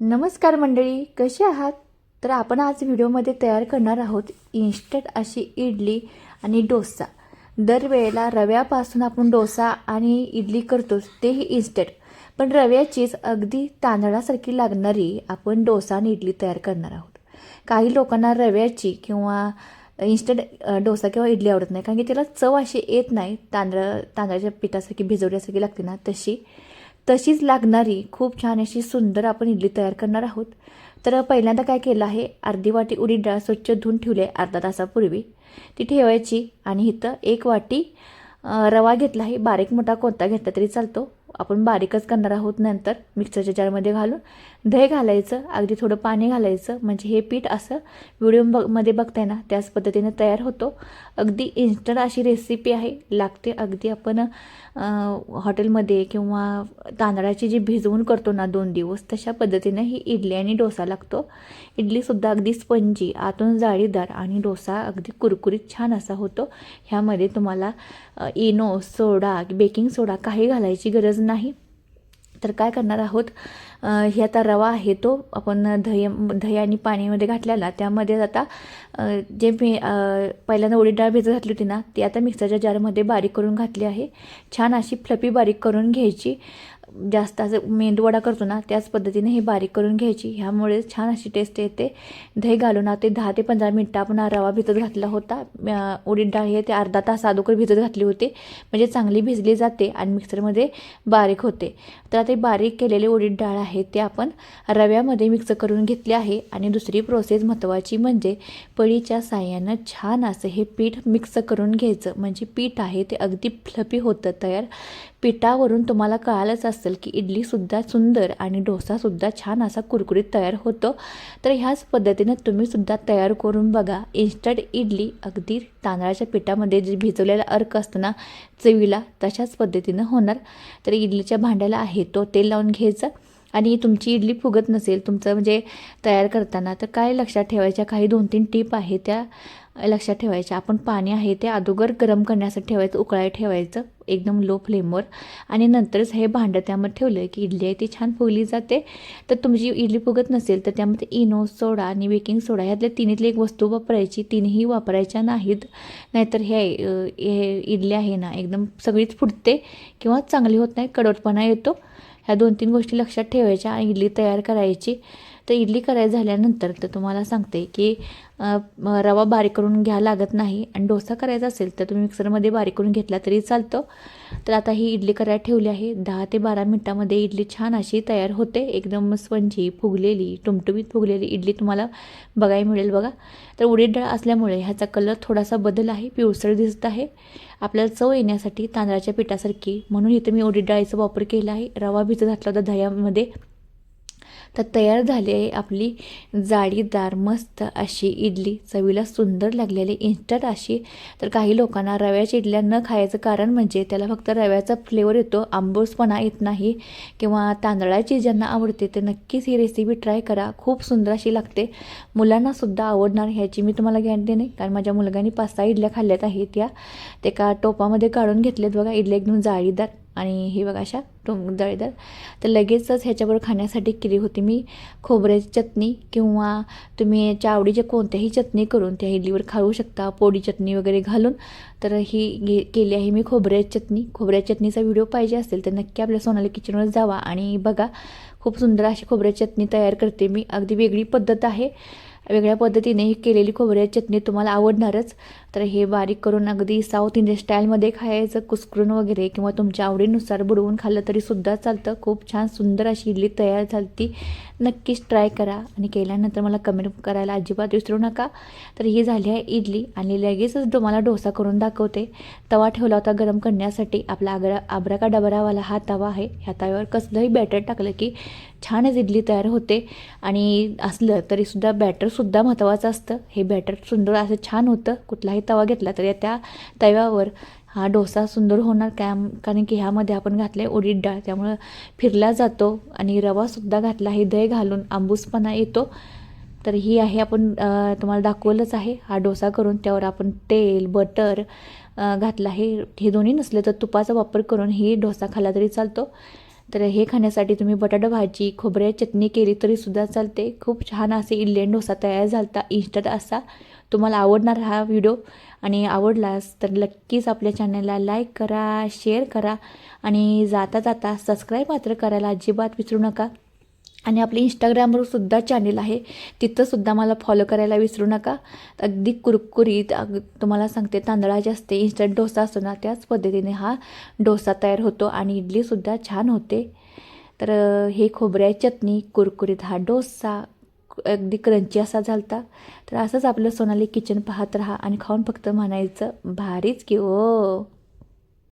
नमस्कार मंडळी कशी आहात? तर आपण आज व्हिडिओमध्ये तयार करणार आहोत इन्स्टंट अशी इडली आणि डोसा. दरवेळेला रव्यापासून आपण डोसा आणि इडली करतोच तेही इन्स्टंट पण रव्याचीच अगदी तांदळासारखी लागणारी आपण डोसा आणि इडली तयार करणार आहोत. काही लोकांना रव्याची किंवा इन्स्टंट डोसा किंवा इडली आवडत नाही कारण की त्याला चव अशी येत नाही. तांदळ तांदळाच्या पिठासारखी भिजवल्यासारखी लागते ना तशी. तशीच लागणारी खूप छान अशी सुंदर आपण इडली तयार करणार आहोत. तर पहिल्यांदा काय केलं आहे? अर्धी वाटी उडीद डाळ स्वच्छ धुवून ठेवली आहे अर्धा तासापूर्वी. ती ठेवायची आणि इथं एक वाटी रवा घेतला आहे. बारीक मोठा कोणता घेतला तरी चालतो. आपण बारीकच करणार आहोत नंतर मिक्सरच्या जारमध्ये घालून. दही घालायचं अगदी थोडं पाणी घालायचं म्हणजे हे पीठ असं व्हिडिओ बघमध्ये बघताय ना त्याच पद्धतीने तयार होतो. अगदी इन्स्टंट अशी रेसिपी आहे. लागते अगदी आपण हॉटेलमध्ये किंवा तांदळाची जी भिजवून करतो ना दोन दिवस तशा पद्धतीनं ही इडली आणि डोसा लागतो. इडलीसुद्धा अगदी स्पंजी आतून जाळीदार आणि डोसा अगदी कुरकुरीत छान असा होतो. ह्यामध्ये तुम्हाला इनो सोडा बेकिंग सोडा काही घालायची गरज नाही. तर काय करणार आहोत? हे आता रवा आहे तो आपण दही दही आणि पाणीमध्ये घातलेला. त्यामध्ये आता जे मी पहिल्यांदा उडी डाळ भिजत घातली होती ना ती आता मिक्सरच्या जारमध्ये बारीक करून घातली आहे. छान अशी फ्लपी बारीक करून घ्यायची. जास्त असं मेंदूवडा करतो ना त्याच पद्धतीने हे बारीक करून घ्यायची. ह्यामुळे छान अशी टेस्ट येते. दही घालून आता ते दहा ते पंधरा मिनटं आपण रवा भिजत घातला होता. उडीद डाळ हे ते अर्धा तास अगोदर भिजत घातली होती. म्हणजे चांगली भिजली जाते आणि मिक्सरमध्ये बारीक होते. तर आता बारीक केलेले उडीद डाळ आहे ते आपण रव्यामध्ये मिक्स करून घेतले आहे. आणि दुसरी प्रोसेस महत्त्वाची म्हणजे पळीच्या साह्यानं छान असं हे पीठ मिक्स करून घ्यायचं. म्हणजे पीठ आहे ते अगदी फ्लपी होतं तयार. पिठावरून तुम्हाला कळालंच असेल की इडलीसुद्धा सुंदर आणि डोसासुद्धा छान असा कुरकुरीत तयार होतो. तर ह्याच पद्धतीनं तुम्हीसुद्धा तयार करून बघा. इन्स्टंट इडली अगदी तांदळाच्या पिठामध्ये जे भिजवलेला अर्क असतो ना चवीला तशाच पद्धतीनं होणार. तर इडलीच्या भांड्याला आहे तो तेल लावून घ्यायचं. आणि तुमची इडली फुगत नसेल तुमचं म्हणजे तयार करताना तर काय लक्षात ठेवायच्या? काही दोन तीन टीप आहे त्या लक्षात ठेवायच्या. आपण पाणी आहे ते अगोदर गरम करण्यासाठी ठेवायचं उकळायला ठेवायचं. एकदम लो फ्लेमवर. आणि नंतरच हे भांडं त्यामध्ये ठेवलं की इडली आहे ती छान फुगली जाते. तर तुमची इडली फुगत नसेल तर त्यामध्ये इनो सोडा आणि बेकिंग सोडा ह्यातल्या तिन्हीतली एक वस्तू वापरायची तिन्ही वापरायच्या नाहीत. नाहीतर हे हे इडली आहे ना एकदम सगळीच फुटते किंवा चांगली होत नाही कडवटपणा येतो. ह्या दोन तीन गोष्टी लक्षात ठेवायच्या आणि इडली तयार करायची. तर इडली करायला झाल्यानंतर तर तुम्हाला सांगते की रवा बारीक करून घ्या लागत नाही आणि डोसा करायचा असेल तर तुम्ही मिक्सरमध्ये बारीक करून घेतला तरी चालतो. तर आता ही इडली करायला ठेवली आहे. दहा ते बारा मिनटामध्ये इडली छान अशी तयार होते. एकदम स्पंजी फुगलेली टुमटुमीत फुगलेली इडली तुम्हाला बघायला मिळेल बघा. तर उडीद डाळ असल्यामुळे ह्याचा कलर थोडासा बदल आहे. पिवसळ दिसत आहे. आपल्याला चव येण्यासाठी तांदळाच्या पिठासारखी. म्हणून इथं मी उडीद डाळीचा वापर केला आहे. रवा भिजत घातला होता दह्यामध्ये. तर तयार झाली आहे आपली जाळीदार मस्त अशी इडली. चवीला सुंदर लागलेली इन्स्टंट अशी. तर काही लोकांना रव्याच्या इडल्या न खायचं कारण म्हणजे त्याला फक्त रव्याचा फ्लेवर येतो आंबूसपणा येत नाही किंवा तांदळाची ज्यांना आवडते ते नक्कीच ही रेसिपी ट्राय करा. खूप सुंदर अशी लागते. मुलांनासुद्धा आवडणार ह्याची मी तुम्हाला गॅरंटी नाही कारण माझ्या मुलगाने पाच सहा इडल्या खाल्ल्यात आहेत त्या. ते का टोपामध्ये काढून घेतलेत बघा इडल्या एकदम जाळीदार आणि हे बघा अशा टो जाळीदार तर लगेचच ह्याच्याबरोबर खाण्यासाठी केली होती मी खोबऱ्याची चटणी किंवा तुम्ही याच्या आवडीच्या कोणत्याही चटणी करून त्या इडलीवर खाऊ शकता पोडी चटणी वगैरे घालून. तर ही घे केली आहे मी खोबऱ्याची चटणी. खोबऱ्या चटणीचा व्हिडिओ पाहिजे असेल तर नक्की आपल्या सोनाली किचनवर जावा आणि बघा खूप सुंदर अशी खोबऱ्याची चटणी तयार करते मी. अगदी वेगळी पद्धत आहे. वेगळ्या पद्धतीने ही केलेली खोबऱ्याची चटणी तुम्हाला आवडणारच. तर हे बारीक करून अगदी साऊथ इंडियन स्टाईलमध्ये खायचं कुस्करून वगैरे किंवा तुमच्या आवडीनुसार बुडवून खाल्लं तरी सुद्धा चालतं. खूप छान सुंदर अशी इडली तयार झाली नक्कीच ट्राय करा आणि केल्यानंतर मला कमेंट करायला अजिबात विसरू नका. तर ही झाली आहे इडली आणि लगेचच तुम्हाला डोसा करून दाखवते. तवा ठेवला होता गरम करण्यासाठी. आपला आग्रा आब्राका डबरावाला हा तवा आहे. ह्या तव्यावर कसलंही बॅटर टाकलं की छानच इडली तयार होते. आणि असलं तरीसुद्धा बॅटरसुद्धा महत्त्वाचं असतं. हे बॅटर सुंदर असं छान होतं. कुठलाही तवा घेतला तर त्या तव्यावर हा डोसा सुंदर होणार. काय कारण की ह्यामध्ये आपण घातलं आहे उडीद डाळ. त्यामुळं फिरला जातो आणि रवासुद्धा घातला. आहे दही घालून आंबूसपणा येतो. तर ही आहे आपण तुम्हाला दाखवलंच आहे. हा डोसा करून त्यावर आपण तेल बटर घातला घातलं. आहे हे दोन्ही नसले तर तुपाचा वापर करून ही डोसा खाल्ला तरी चालतो. तर हे खाण्यासाठी तुम्ही बटाटा भाजी खोबऱ्या चटणी केली तरीसुद्धा चालते. खूप छान असे इडलेन डोसा तयार झालता. इन्स्टंट असा तुम्हाला आवडणार हा व्हिडिओ. आणि आवडलास तर नक्कीच आपल्या चॅनलला लाईक करा शेअर करा. आणि जाता जाता सबस्क्राईब मात्र करायला अजिबात विसरू नका. आणि आपले इंस्टाग्रामवर सुद्धा चॅनेल आहे. तिथंसुद्धा मला फॉलो करायला विसरू नका. अगदी कुरकुरीत अग तुम्हाला सांगते तांदळाचे असते इन्स्टंट डोसा असतो ना त्याच पद्धतीने हा डोसा तयार होतो आणि इडलीसुद्धा छान होते. तर हे खोबऱ्या चटणी कुरकुरीत हा डोसा अगदी क्रंची असा झालता. तर असंच आपलं सोनाली किचन पाहत राहा आणि खाऊन फक्त म्हणायचं भारीच की ओ